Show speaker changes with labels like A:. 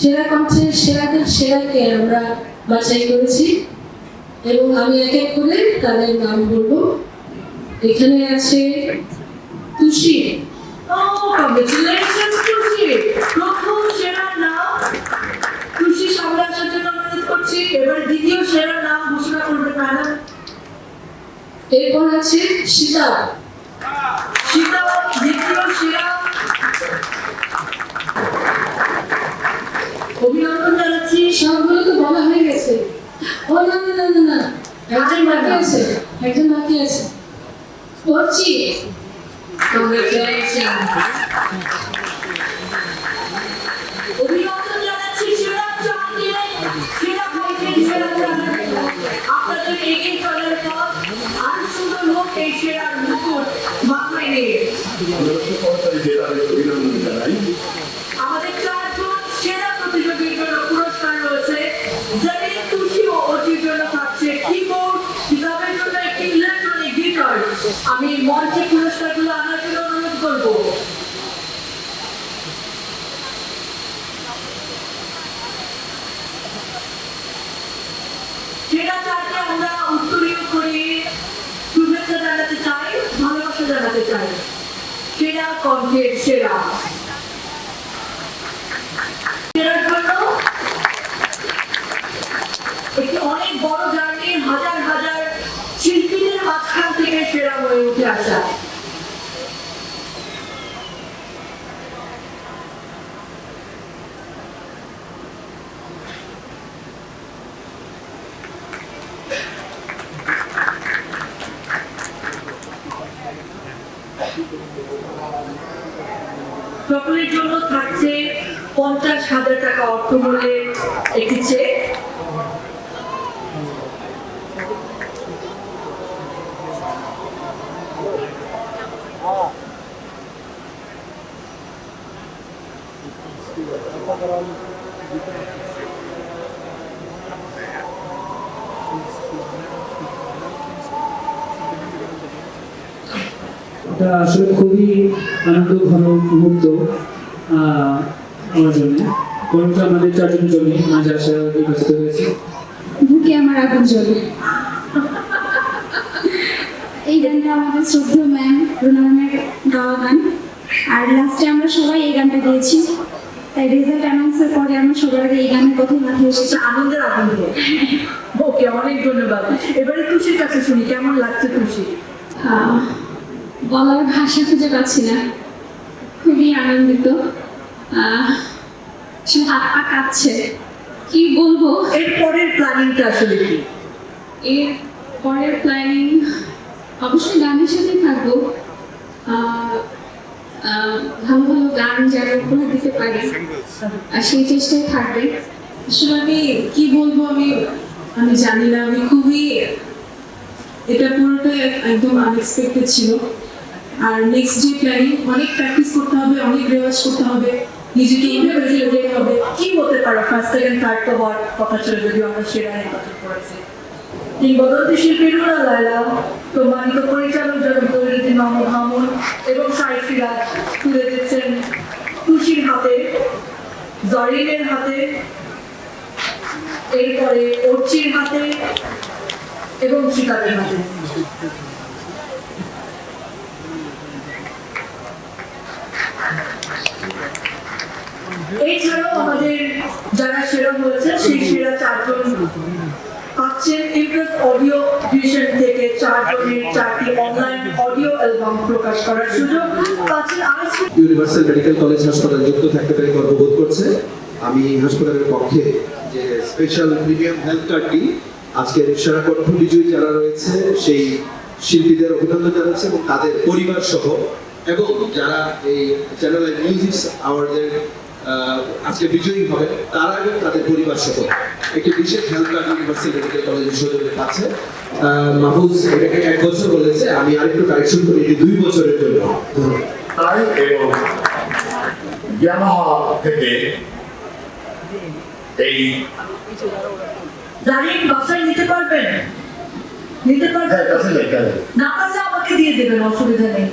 A: সেরা কণ্ঠের সেরাদের সেরাকে আমরা বাছাই করেছি। এবং আমি এক এক করে তাদের নাম বলব। এখানে আছে তুষি।
B: প্রথম সেরা নাম খুশি সামনে আসার জন্য অনুরোধ করছি। এবার দ্বিতীয় সেরা নাম ঘোষণা করবে ম্যাডাম
A: এরপর আছে সীতা।
B: সীতা দ্বিতীয় সেরা
A: ও না না না না না। একজন বাকি আছে। একজন বাকি আছে। করছি।
B: Congratulations. অভিনন্দন জানাচ্ছি সেরা চারকে সেরা ভাইকে সেরা আপনাদের এগিয়ে চলার পথ আর সুন্দর হোক এই সেরার মুকুট মাথায় নিয়ে। আমাদের চারজন সেরা প্রতিযোগীর জন্য আমি মঞ্চে পুরস্কারগুলো আনার জন্য অনুরোধ করব। চারকে আমরা উত্তরীয় করে জানাতে চাই, ভালোবাসা জানাতে চাই। সেরা কণ্ঠের সেরা। একটি অনেক বড় জার্নি হাজার হাজার শিল্পীদের মাঝখান থেকে সেরা হয়ে উঠে আসা। সকলের জন্য থাকছে পঞ্চাশ হাজার টাকা অর্থমূল্যের একটি চেক
C: এটা আসলে খুবই আনন্দ মুহূর্ত আমার জন্য। গল্পটা আমাদের চারজনের জন্য মাঝে আসা নির্বাচিত হয়েছে।
D: বুকে আমার আগুন জ্বলে। এই গানটা আমাদের শ্রদ্ধেয় ম্যাম রুনা ম্যামের গাওয়া গান। আর লাস্টে আমরা সবাই এই গানটা দিয়েছি তাই রেজাল্ট অ্যানাউন্সের পরে আমার সবার আগে এই গানের কথাই মাথায় এসেছে।
B: আনন্দের আনন্দ। ওকে অনেক ধন্যবাদ। এবারে খুশির কাছে শুনি কেমন লাগছে খুশি
A: বলার ভাষা খুঁজে পাচ্ছি না। খুবই আনন্দিত। হাত পা কাঁপছে। কি বলব?
B: এর পরের প্ল্যানিংটা আসলে কি?
A: এর পরের প্ল্যানিং অবশ্যই গানের সাথে থাকব। ভালো ভালো গান যেন উপহার দিতে পারি আর সেই চেষ্টাই থাকবে।
E: আসলে আমি কি বলব আমি আমি জানি না আমি খুবই এটা পুরোটাই একদম আনএক্সপেক্টেড ছিল। আর নেক্সট ডে প্ল্যানিং অনেক প্র্যাকটিস করতে হবে অনেক রেওয়াজ করতে হবে নিজেকে এইভাবে যেতে হবে।
B: কি হতে পারে? ফার্স্ট সেকেন্ড থার্ড তো হওয়ার কথা ছিল যদিও আমরা সেরা নির্বাচন করেছি। কিংবদন্তি শিল্পী রুনা লায়লা সম্মানিত পরিচালক জনাব তৈরুদ্দিন মাহমুদ এবং সিরাজ তুলে দিচ্ছেন খুশির হাতে, জরিনের হাতে, এরপরে অর্চির হাতে এবং শিকারের হাতে। এছাড়াও আমাদের যারা সেরা হয়েছে সেই সেরা চারজন পাচ্ছেন ইমপ্রেস অডিও ভিশন থেকে চারজনের চারটি অনলাইন অডিও অ্যালবাম প্রকাশ করার সুযোগ পাচ্ছেন
F: ইউনিভার্সাল মেডিকেল কলেজ হাসপাতাল যুক্ত থাকতে পেরে গর্ববোধ করছে। আমি হাসপাতালের পক্ষে যে স্পেশাল প্রিমিয়াম হেলথ কার্ডটি আজকের সেরা কণ্ঠ বিজয়ী যারা রয়েছে সেই শিল্পীদের অভিনন্দন জানাচ্ছে এবং তাদের পরিবার সহ এবং যারা এই চ্যানেল মিউজিক আওয়ার্ডের আজকে বিজয়ী হবে। তার আগে তাদের পরিবার সহ একটি বিশেষ হেলথ কার্ড ইউনিভার্সাল মেডিকেল কলেজের সৌজন্যে পাচ্ছে। মাহফুজ এটাকে এক বছর বলেছে। আমি আরেকটু কারেকশন করি এটি দুই বছরের জন্য।
G: তাই এবং ইয়ামাহা থেকে এই
B: জানেন বাসায় নিতে পারবেন? নিতে পারবেন?
G: হ্যাঁ লেখা আছে।
B: না পারলে আমাকে দিয়ে দেবেন অসুবিধা নেই।